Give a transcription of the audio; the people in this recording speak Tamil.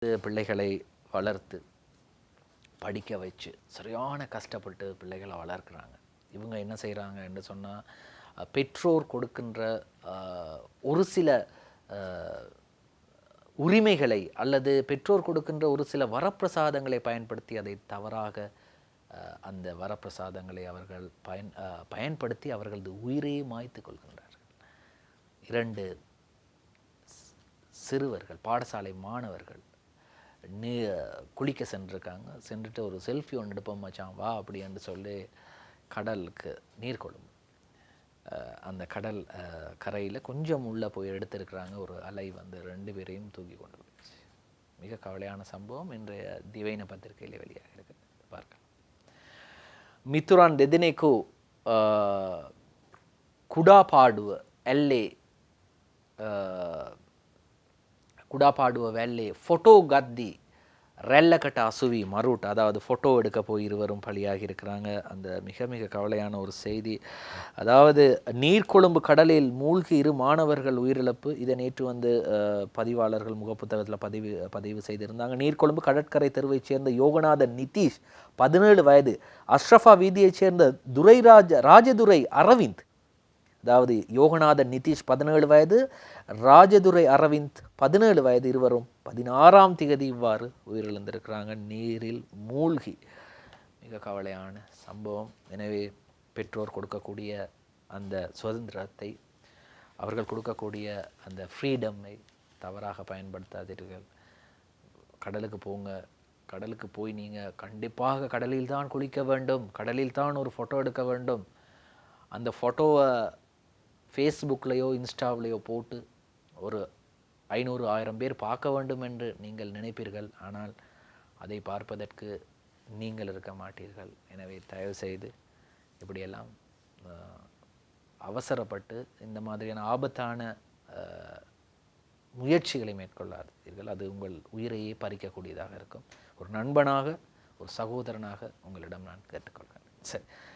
பிள்ளைகளை வளர்த்து படிக்க வச்சு சரியான கஷ்டப்பட்டு பிள்ளைகளை வளர்க்குறாங்க. இவங்க என்ன செய்கிறாங்க என்று சொன்னால் பெற்றோர் கொடுக்கின்ற ஒரு சில உரிமைகளை அல்லது பெற்றோர் கொடுக்கின்ற ஒரு சில வரப்பிரசாதங்களை பயன்படுத்தி அதை தவறாக அந்த வரப்பிரசாதங்களை அவர்கள் பயன் பயன்படுத்தி அவர்களது உயிரையே மாய்த்து கொள்கின்றார்கள். இரண்டு சிறுவர்கள் பாடசாலை மாணவர்கள் நீ குளிக்க சென்றிருக்காங்க. சென்றுட்டு ஒரு செல்ஃபி ஒன்று எடுப்போம் மச்சான் வா அப்படின்னு சொல்லி கடலுக்கு நீர் நீர்கொழும்பு அந்த கடல் கரையில் கொஞ்சம் உள்ளே போய் எடுத்திருக்கிறாங்க. ஒரு அலை வந்து ரெண்டு பேரையும் தூக்கி கொண்டு போயிடுச்சு. மிக கவலையான சம்பவம். இன்றைய திவைன பத்திரிகையில் வெளியாக இருக்கு. பார்க்கலாம். மித்துரான் டெதினேக்கு குடாபாடுவ எல்லே குடாப்பாடுவ வேலையை ஃபோட்டோ கத்தி ரெல்லக்கட்ட அசுவி மருட் அதாவது ஃபோட்டோ எடுக்க போய் இருவரும் பலியாகி இருக்கிறாங்க. அந்த மிக மிக கவலையான ஒரு செய்தி. அதாவது நீர்கொழும்பு கடலில் மூழ்கி இரு மாணவர்கள் உயிரிழப்பு. இதை நேற்று வந்து பதிவாளர்கள் முகப்புத்தகத்தில் பதிவு பதிவு செய்திருந்தாங்க. நீர்கொழும்பு கடற்கரை தெருவைச் சேர்ந்த யோகநாதன் நிதிஷ் பதினேழு வயது. அஷ்ரஃபா வீதியைச் சேர்ந்த துரைராஜ ராஜதுரை அரவிந்த் அதாவது யோகநாதன் நிதிஷ் பதினேழு வயது ராஜதுரை அரவிந்த் பதினேழு வயது இருவரும் பதினாறாம் திகதி இவ்வாறு உயிரிழந்திருக்கிறாங்க. நீரில் மூழ்கி. மிக கவலையான சம்பவம். எனவே பெற்றோர் கொடுக்கக்கூடிய அந்த சுதந்திரத்தை அவர்கள் கொடுக்கக்கூடிய அந்த ஃப்ரீடம்மை தவறாக பயன்படுத்தாதீர்கள். கடலுக்கு போங்க. கடலுக்கு போய் நீங்கள் கண்டிப்பாக கடலில் தான் குளிக்க வேண்டும். கடலில் தான் ஒரு ஃபோட்டோ எடுக்க வேண்டும். அந்த ஃபோட்டோவை ஃபேஸ்புக்லேயோ இன்ஸ்டாவிலேயோ போட்டு ஒரு ஐநூறு ஆயிரம் பேர் பார்க்க வேண்டும் என்று நீங்கள் நினைப்பீர்கள். ஆனால் அதை பார்ப்பதற்கு நீங்கள் இருக்க மாட்டீர்கள். எனவே தயவுசெய்து இப்படியெல்லாம் அவசரப்பட்டு இந்த மாதிரியான ஆபத்தான முயற்சிகளை மேற்கொள்ளாதீர்கள். அது உங்கள் உயிரையே பறிக்கக்கூடியதாக இருக்கும். ஒரு நண்பனாக ஒரு சகோதரனாக உங்களிடம் நான் கேட்டுக்கொள்கிறேன். சரி.